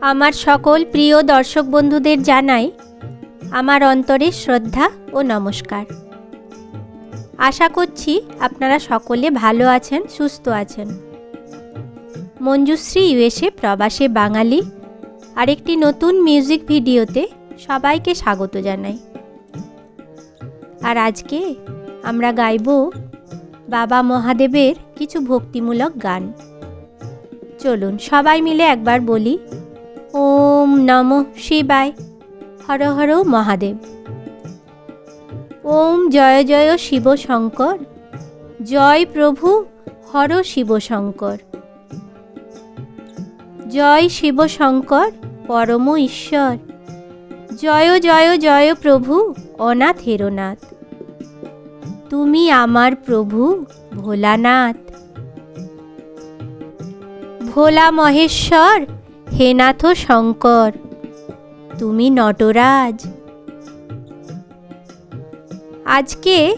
আমার সকল প্রিয় দর্শক বন্ধুদের জানাই আমার অন্তরে শ্রদ্ধা ও নমস্কার। আশা করছি আপনারা সকলে ভালো আছেন, সুস্থ আছেন। মঞ্জুশ্রী ইউএসএ প্রবাসে বাঙালি, আরেকটি নতুন মিউজিক ভিডিওতে সবাইকে স্বাগত জানাই। আর আজকে আমরা গাইব বাবা মহাদেবের কিছু ভক্তিমূলক গান। চলুন, সবাই মিলে একবার বলি। ওম নম শিবায়, হর হর মহাদেব। ওম জয় জয় শিব শঙ্কর, জয় প্রভু হর শিব শঙ্কর। জয় শিব শঙ্কর, পরম ঈশ্বর। জয় জয় জয় প্রভু অনাথেরনাথ তুমি আমার প্রভু, ভোলানাথ। ভোলা মহেশ্বর হেনাথ শঙ্কর, তুমি নটরাজ। আজকে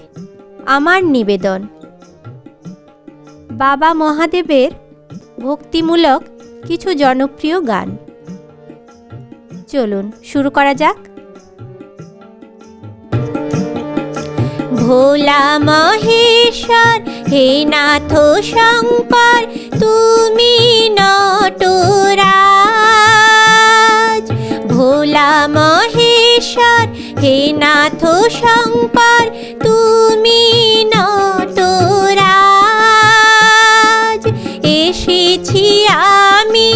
আমার নিবেদন। বাবা মহাদেবের ভক্তিমূলক কিছু জনপ্রিয় গান। চলুন, শুরু করা যাক। ভোলা মহেশ্বর হে নাথ শঙ্কর, তুমি নটরাজ। ভোলা মহেশ্বর, হে নাথ শঙ্কর, তুমি নটরাজ। এসেছি আমি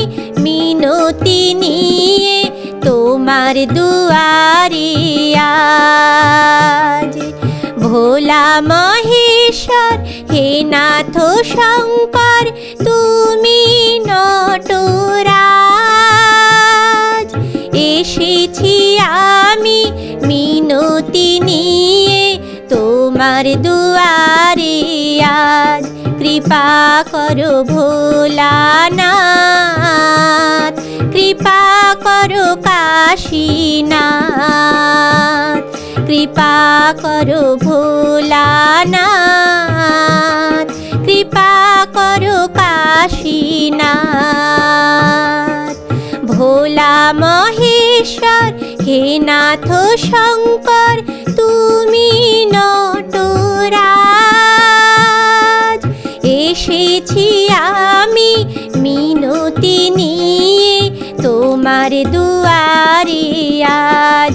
মিনতি নিয়ে তোমার দুয়ারিয়া ভোলা মহেশ্বর, হে নাথ শঙ্কর, তুমি নটরাজ। এসেছি আমি মিনতি নিয়ে তোমার দুয়ারে আজ। কৃপা করো ভোলানাথ, কৃপা করো কাশীনাথ। কৃপা করো ভোলানাথ, কৃপা করো কাশীনাথ। ভোলা মহেশ্বর, হে নাথ শঙ্কর, তুমি নটরাজ। এসেছি আমি মিনতি নিয়ে তোমার দুয়ারে আজ।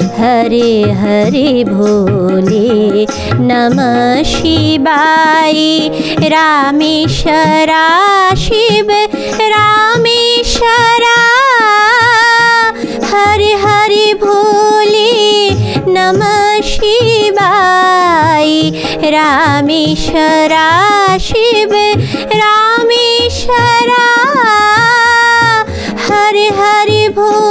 হরে হরে ভোলে নম শিবায়। রামেশ্বরা শিব, রামেশ্বরা। হরে হরে ভোলে নম শিবায়। রামেশ্বরা শিব, রামেশ্বরা। হরে হরে ভোলে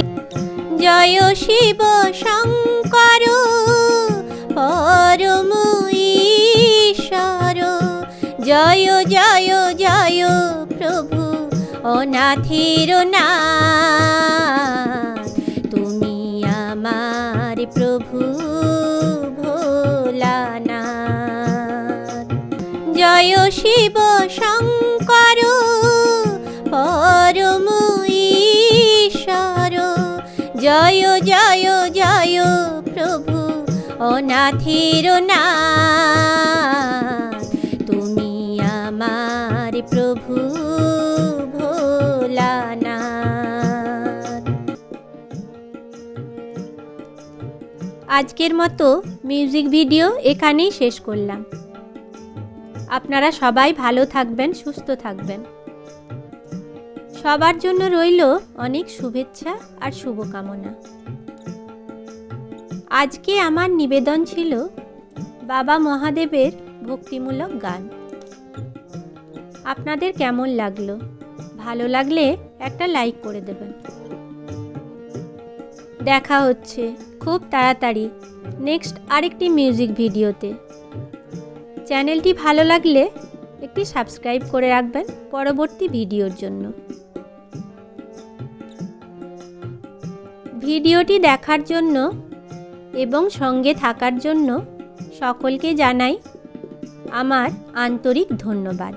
জয় শিব শঙ্কর, পরম ঈশ্বর। জয় জয় জয় প্রভু অনাথের না তুমি আমার প্রভু ভোলানাথ। জয় শিব জয় জয় জয় প্রভু অনাথের না তুমি আমার প্রভু আজকের মতো মিউজিক ভিডিও এখানেই শেষ করলাম। আপনারা সবাই ভালো থাকবেন, সুস্থ থাকবেন। সবার জন্য রইল অনেক শুভেচ্ছা আর শুভকামনা। আজকে আমার নিবেদন ছিল বাবা মহাদেবের ভক্তিমূলক গান। আপনাদের কেমন লাগল? ভালো লাগলে একটা লাইক করে দেবেন। দেখা হচ্ছে খুব তাড়াতাড়ি নেক্সট আরেকটি মিউজিক ভিডিওতে। চ্যানেলটি ভালো লাগলে একটি সাবস্ক্রাইব করে রাখবেন পরবর্তী ভিডিওর জন্য। ভিডিওটি দেখার জন্য এবং সঙ্গে থাকার জন্য সকলকে জানাই আমার আন্তরিক ধন্যবাদ।